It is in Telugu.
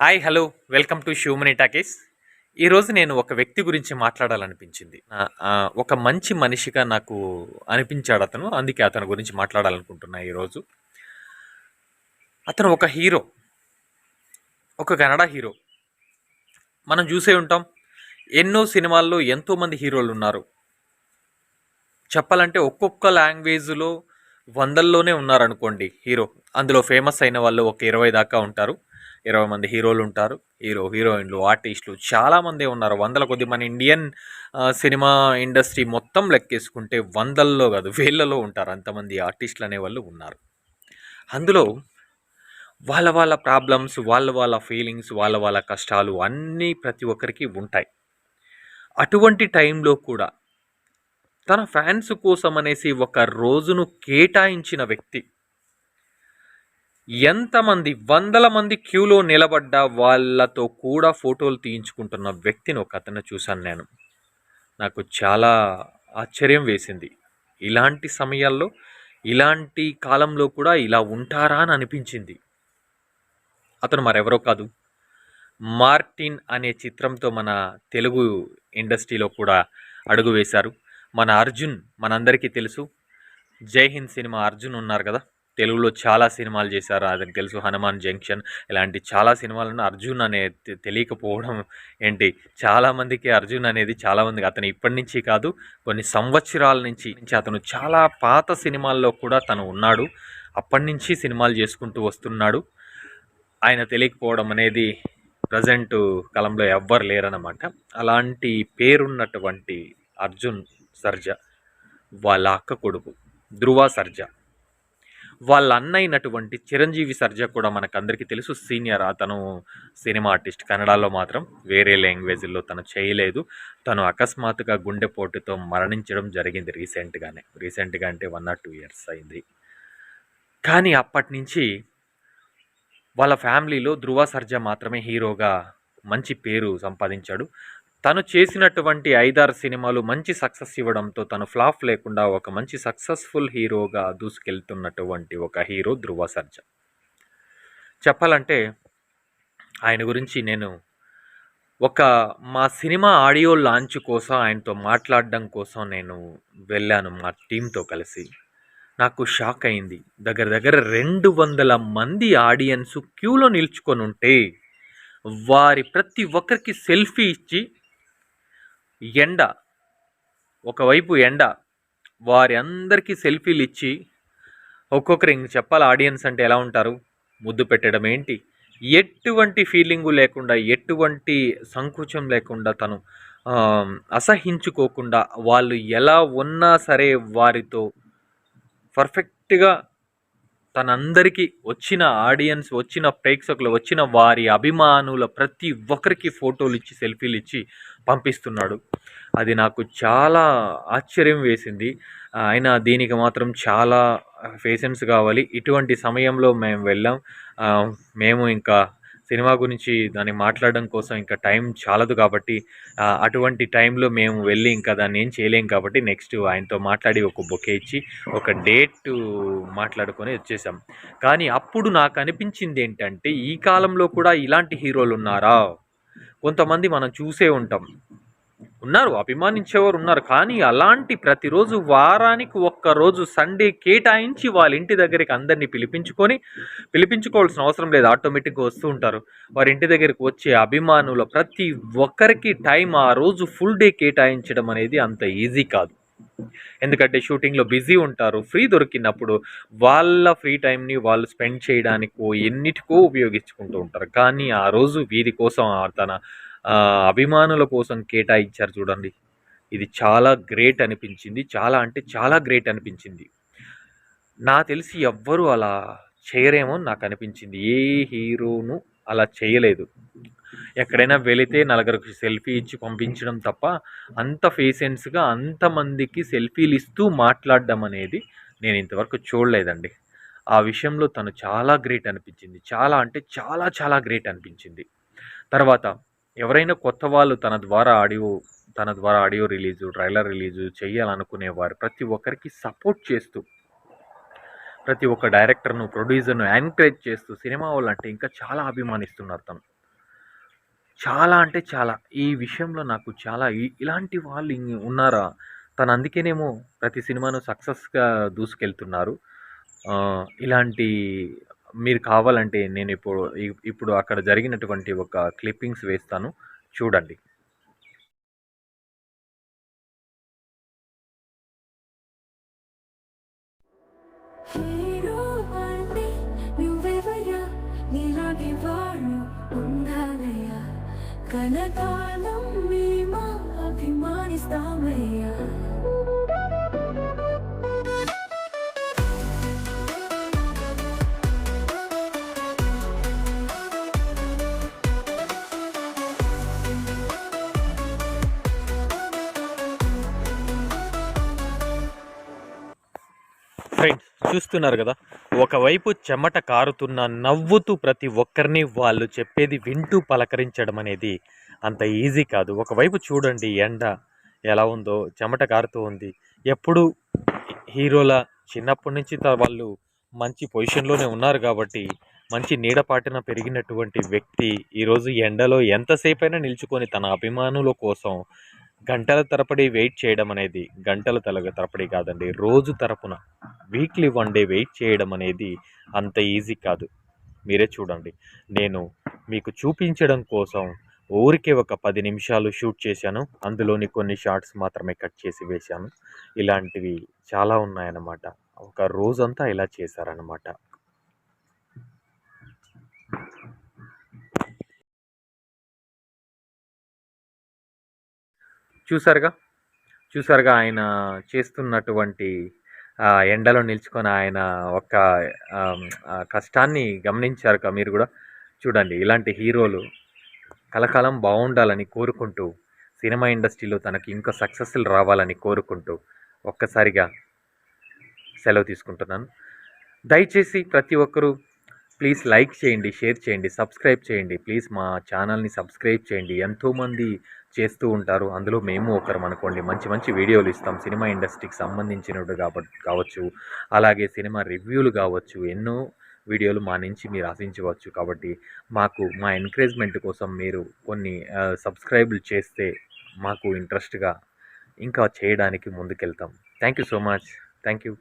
Hi hello. Welcome to Shoomani talkies ఈరోజు నేను ఒక వ్యక్తి గురించి మాట్లాడాలనిపించింది. ఒక మంచి మనిషిగా నాకు అనిపించాడు అతను. అందుకే అతని గురించి మాట్లాడాలనుకుంటున్నా ఈరోజు అతను ఒక హీరో. ఒక కన్నడ హీరో. మనం చూసే ఉంటాం ఎన్నో సినిమాల్లో ఎంతోమంది హీరోలు ఉన్నారు. చెప్పాలంటే ఒక్కొక్క లాంగ్వేజ్లో వందల్లోనే ఉన్నారనుకోండి హీరో. అందులో ఫేమస్ అయిన వాళ్ళు ఒక ఇరవై దాకా ఉంటారు. ఇరవై మంది హీరోలు ఉంటారు. హీరో హీరోయిన్లు ఆర్టిస్టులు చాలామంది ఉన్నారు. వందల కొద్ది మన ఇండియన్ సినిమా ఇండస్ట్రీ మొత్తం లెక్కేసుకుంటే వందల్లో కాదు వేళ్ళలో ఉంటారు. అంతమంది ఆర్టిస్టులు అనేవాళ్ళు ఉన్నారు. అందులో వాళ్ళ వాళ్ళ ప్రాబ్లమ్స్ వాళ్ళ వాళ్ళ ఫీలింగ్స్ వాళ్ళ వాళ్ళ కష్టాలు అన్నీ ప్రతి ఒక్కరికి ఉంటాయి. అటువంటి టైంలో కూడా తన ఫ్యాన్స్ కోసం అనేసి ఒక రోజును కేటాయించిన వ్యక్తి. ఎంతమంది వందల మంది క్యూలో నిలబడ్డ వాళ్ళతో కూడా ఫోటోలు తీయించుకుంటున్న వ్యక్తిని ఒక అతను చూశాను నేను. నాకు చాలా ఆశ్చర్యం వేసింది. ఇలాంటి సమయాల్లో ఇలాంటి కాలంలో కూడా ఇలా ఉంటారా అని అనిపించింది. అతను మరెవరో కాదు. మార్టిన్ అనే చిత్రంతో మన తెలుగు ఇండస్ట్రీలో కూడా అడుగు వేశారు. మన అర్జున్ మనందరికీ తెలుసు. జై హింద్ సినిమా అర్జున్ ఉన్నారు కదా. తెలుగులో చాలా సినిమాలు చేశారు. అతనికి తెలుసు హనుమాన్ జంక్షన్. ఇలాంటి చాలా సినిమాలను అర్జున్ అనే తెలియకపోవడం ఏంటి? చాలామందికి అర్జున్ అనేది చాలామందికి అతను ఇప్పటి నుంచి కాదు కొన్ని సంవత్సరాల నుంచి నుంచి అతను చాలా పాత సినిమాల్లో కూడా తను ఉన్నాడు. అప్పటి నుంచి సినిమాలు చేసుకుంటూ వస్తున్నాడు. ఆయన తెలియకపోవడం అనేది ప్రజెంట్ కాలంలో ఎవ్వరు లేరన్నమాట. అలాంటి పేరున్నటువంటి అర్జున్ సర్జా వాళ్ళ అక్క కొడుకు ధృవ సర్జా. వాళ్ళ అన్నైనటువంటి చిరంజీవి సర్జా కూడా మనకు అందరికీ తెలుసు. సీనియర్ అతను సినిమా ఆర్టిస్ట్. కన్నడలో మాత్రం వేరే లాంగ్వేజ్లో తను చేయలేదు. తను అకస్మాత్తుగా గుండెపోటుతో మరణించడం జరిగింది రీసెంట్గానే. రీసెంట్గా అంటే వన్ ఆర్ టూ ఇయర్స్ అయింది. కానీ అప్పటి నుంచి వాళ్ళ ఫ్యామిలీలో ధృవ సర్జా మాత్రమే హీరోగా మంచి పేరు సంపాదించాడు. తను చేసినటువంటి ఐదారు సినిమాలు మంచి సక్సెస్ ఇవ్వడంతో తను ఫ్లాప్ లేకుండా ఒక మంచి సక్సెస్ఫుల్ హీరోగా దూసుకెళ్తున్నటువంటి ఒక హీరో ధృవ సర్జా. చెప్పాలంటే ఆయన గురించి నేను ఒక మా సినిమా ఆడియో లాంచ్ కోసం ఆయనతో మాట్లాడడం కోసం నేను వెళ్ళాను మా టీంతో కలిసి. నాకు షాక్ అయింది. దగ్గర దగ్గర రెండు వందల మంది ఆడియన్స్ క్యూలో నిల్చుకొని ఉంటే వారి ప్రతి ఒక్కరికి సెల్ఫీ ఇచ్చి ఎండ ఒకవైపు ఎండ వారి అందరికీ సెల్ఫీలు ఇచ్చి ఒక్కొక్కరు ఇంక చెప్పాలి ఆడియన్స్ అంటే ఎలా ఉంటారు? ముద్దు పెట్టడం ఏంటి? ఎటువంటి ఫీలింగు లేకుండా ఎటువంటి సంకోచం లేకుండా తను అసహించుకోకుండా వాళ్ళు ఎలా ఉన్నా సరే వారితో పర్ఫెక్ట్గా తనందరికీ వచ్చిన ఆడియన్స్ వచ్చిన ప్రేక్షకులు వచ్చిన వారి అభిమానుల ప్రతి ఒక్కరికి ఫోటోలు ఇచ్చి సెల్ఫీలు ఇచ్చి పంపిస్తున్నాడు. అది నాకు చాలా ఆశ్చర్యం వేసింది. ఆయన దీనికి మాత్రం చాలా పేషెన్స్ కావాలి. ఇటువంటి సమయంలో మేము వెళ్ళాం. మేము ఇంకా సినిమా గురించి దాన్ని మాట్లాడడం కోసం ఇంకా టైం చాలదు కాబట్టి అటువంటి టైంలో మేము వెళ్ళి ఇంకా దాన్ని ఏం చేయలేం కాబట్టి నెక్స్ట్ ఆయనతో మాట్లాడి ఒక బొకే ఇచ్చి ఒక డేట్ మాట్లాడుకొని వచ్చేసాం. కానీ అప్పుడు నాకు అనిపించింది ఏంటంటే ఈ కాలంలో కూడా ఇలాంటి హీరోలు ఉన్నారా? కొంతమంది మనం చూసే ఉంటాం. ఉన్నారు అభిమానించేవారు ఉన్నారు. కానీ అలాంటి ప్రతిరోజు వారానికి ఒక్క రోజు సండే కేటాయించి వాళ్ళ ఇంటి దగ్గరికి అందరినీ పిలిపించుకొని పిలిపించుకోవాల్సిన అవసరం లేదు. ఆటోమేటిక్గా వస్తూ ఉంటారు. వారి ఇంటి దగ్గరికి వచ్చే అభిమానుల ప్రతి ఒక్కరికి టైం ఆ రోజు ఫుల్ డే కేటాయించడం అనేది అంత ఈజీ కాదు. ఎందుకంటే షూటింగ్లో బిజీ ఉంటారు. ఫ్రీ దొరికినప్పుడు వాళ్ళ ఫ్రీ టైంని వాళ్ళు స్పెండ్ చేయడానికో ఎన్నిటికో ఉపయోగించుకుంటూ ఉంటారు. కానీ ఆ రోజు వీరి కోసం తన అభిమానుల కోసం కేటాయించారు చూడండి. ఇది చాలా గ్రేట్ అనిపించింది. చాలా అంటే చాలా గ్రేట్ అనిపించింది. నా తెలిసి ఎవ్వరూ అలా చేయరేమో నాకు అనిపించింది. ఏ హీరోను అలా చేయలేదు. ఎక్కడైనా వెళితే నలుగురికి సెల్ఫీ ఇచ్చి పంపించడం తప్ప అంత పేషెన్స్గా అంతమందికి సెల్ఫీలు ఇస్తూ మాట్లాడడం అనేది నేను ఇంతవరకు చూడలేదండి. ఆ విషయంలో తను చాలా గ్రేట్ అనిపించింది. చాలా అంటే చాలా చాలా గ్రేట్ అనిపించింది. తర్వాత ఎవరైనా కొత్త వాళ్ళు తన ద్వారా ఆడియో తన ద్వారా ఆడియో రిలీజు ట్రైలర్ రిలీజు చేయాలనుకునేవారు ప్రతి ఒక్కరికి సపోర్ట్ చేస్తూ ప్రతి ఒక్క డైరెక్టర్ను ప్రొడ్యూసర్ను ఎంకరేజ్ చేస్తూ సినిమా వాళ్ళంటే ఇంకా చాలా అభిమానిస్తున్నారు తను. చాలా అంటే చాలా. ఈ విషయంలో నాకు చాలా ఇలాంటి వాళ్ళు ఉన్నారా? తను అందుకేనేమో ప్రతి సినిమాను సక్సెస్‌గా దూసుకెళ్తున్నారు. ఇలాంటి మీరు కావాలంటే నేను ఇప్పుడు ఇప్పుడు అక్కడ జరిగినటువంటి ఒక క్లిప్పింగ్స్ వేస్తాను. చూడండి. హీరో కనకాలం అభిమానిస్తామయ్యా. చూస్తున్నారు కదా ఒకవైపు చెమట కారుతున్న నవ్వుతూ ప్రతి ఒక్కరిని వాళ్ళు చెప్పేది వింటూ పలకరించడం అనేది అంత ఈజీ కాదు. ఒకవైపు చూడండి ఎండ ఎలా ఉందో చెమట కారుతూ ఉంది. ఎప్పుడు హీరోల చిన్నప్పటి నుంచి వాళ్ళు మంచి పొజిషన్లోనే ఉన్నారు కాబట్టి మంచి నీడపాటిన పెరిగినటువంటి వ్యక్తి ఈరోజు ఎండలో ఎంతసేపైనా నిల్చుకొని తన అభిమానుల కోసం గంటల తరబడి వెయిట్ చేయడం అనేది గంటల తల తరబడి కాదండి రోజు తరపున వీక్లీ వన్ డే వెయిట్ చేయడం అనేది అంత ఈజీ కాదు. మీరే చూడండి. నేను మీకు చూపించడం కోసం ఊరికే ఒక పది నిమిషాలు షూట్ చేశాను. అందులోని కొన్ని షార్ట్స్ మాత్రమే కట్ చేసి వేశాను. ఇలాంటివి చాలా ఉన్నాయన్నమాట. ఒక రోజంతా ఇలా చేశారనమాట చూసారుగా చూసారుగా ఆయన చేస్తున్నటువంటి ఎండలో నిల్చుకొని ఆయన ఒక కష్టాన్ని గమనించారుగా మీరు కూడా? చూడండి ఇలాంటి హీరోలు కలకాలం బాగుండాలని కోరుకుంటూ సినిమా ఇండస్ట్రీలో తనకి ఇంకా సక్సెస్లు రావాలని కోరుకుంటూ ఒక్కసారిగా సెలవు తీసుకుంటున్నాను. దయచేసి ప్రతి ఒక్కరూ ప్లీజ్ లైక్ చేయండి షేర్ చేయండి సబ్స్క్రైబ్ చేయండి. ప్లీజ్ మా ఛానల్ని సబ్స్క్రైబ్ చేయండి. ఎంతోమంది చేస్తూ ఉంటారు. అందులో మేము ఒకరం అనుకోండి. మంచి మంచి వీడియోలు ఇస్తాం. సినిమా ఇండస్ట్రీకి సంబంధించినవి కాబట్టి కావచ్చు. అలాగే సినిమా రివ్యూలు కావచ్చు. ఎన్నో వీడియోలు మా నుంచి మీరు ఆశించవచ్చు కాబట్టి మాకు మా ఎంకరేజ్మెంట్ కోసం మీరు కొన్ని సబ్స్క్రైబ్లు చేస్తే మాకు ఇంట్రెస్ట్గా ఇంకా చేయడానికి ముందుకెళ్తాం. Thank you so much. Thank you